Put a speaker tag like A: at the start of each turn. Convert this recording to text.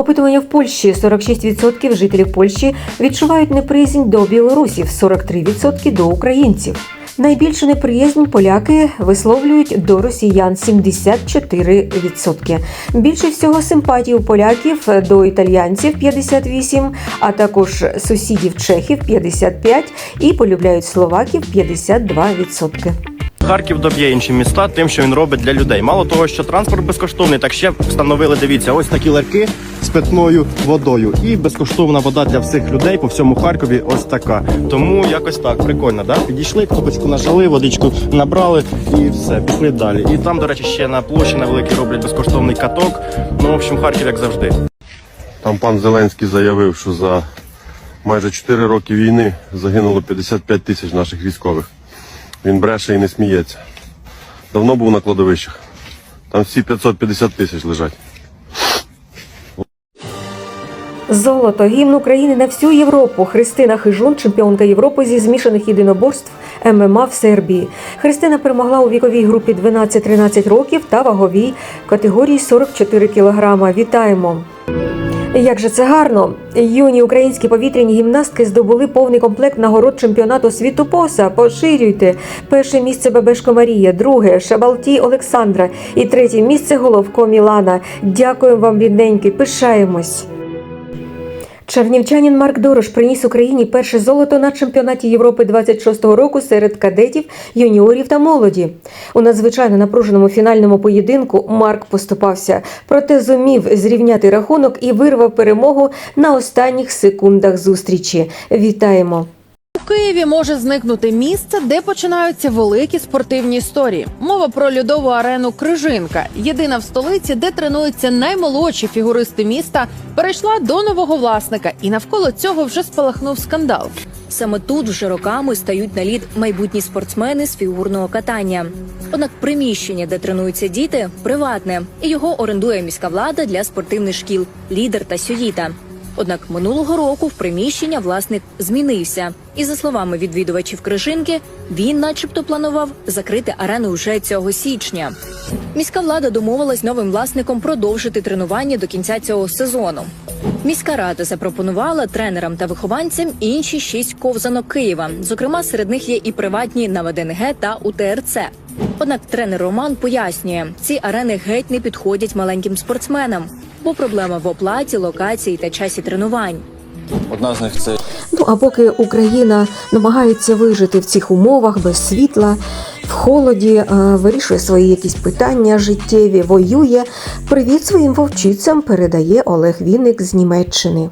A: Опитування в Польщі 46% жителів Польщі відчувають неприязнь до білорусів, 43% до українців. Найбільшу неприязнь поляки висловлюють до росіян 74%. Більше всього симпатій у поляків до італійців 58%, а також сусідів чехів 55% і полюбляють словаків 52%.
B: Харків доб'є інші міста тим, що він робить для людей. Мало того, що транспорт безкоштовний, так ще встановили. Дивіться, ось такі ларки питною водою. І безкоштовна вода для всіх людей по всьому Харкові. Ось така. Тому якось так прикольно, да? Підійшли, кнопочку нажали, водичку набрали і все, пішли далі. І там, до речі, ще на площі на великій роблять безкоштовний каток. Ну, в общем, Харків як завжди.
C: Там пан Зеленський заявив, що за майже 4 роки війни загинуло 55 тисяч наших військових. Він бреше і не сміється. Давно був на кладовищах. Там всі 550 тисяч лежать.
A: Золото гімн України на всю Європу. Христина Хижун, чемпіонка Європи зі змішаних єдиноборств ММА в Сербії. Христина перемогла у віковій групі 12-13 років та ваговій категорії 44 кілограма. Вітаємо! Як же це гарно! Юні українські повітряні гімнастки здобули повний комплект нагород чемпіонату світу ПОСА. Поширюйте. Перше місце Бебешко Марія, друге Шабалті Олександра і третє місце Головко Мілана. Дякуємо вам, рідненькі, пишаємось. Чернівчанин Марк Дорош приніс Україні перше золото на чемпіонаті Європи 26-го року серед кадетів, юніорів та молоді. У надзвичайно напруженому фінальному поєдинку Марк поступався, проте зумів зрівняти рахунок і вирвав перемогу на останніх секундах зустрічі. Вітаємо!
D: Києві може зникнути місце, де починаються великі спортивні історії. Мова про льодову арену Крижинка, єдина в столиці, де тренуються наймолодші фігуристи міста, перейшла до нового власника, і навколо цього вже спалахнув скандал.
E: Саме тут вже роками стають на лід майбутні спортсмени з фігурного катання. Однак приміщення, де тренуються діти, приватне, і його орендує міська влада для спортивних шкіл лідер та сюїта. Однак минулого року в приміщення власник змінився, і за словами відвідувачів Крижинки, він, начебто, планував закрити арену вже цього січня. Міська влада домовилась новим власником продовжити тренування до кінця цього сезону. Міська рада запропонувала тренерам та вихованцям інші шість ковзанок Києва. Зокрема, серед них є і приватні на ВДНГ та УТРЦ. Однак тренер Роман пояснює, ці арени геть не підходять маленьким спортсменам, бо проблема в оплаті, локації та часі тренувань.
F: Одна з них це
A: Ну а поки Україна намагається вижити в цих умовах без світла, в холоді, е, вирішує свої якісь питання життєві, воює. Привіт своїм вовчицям передає Олег Вінник з Німеччини.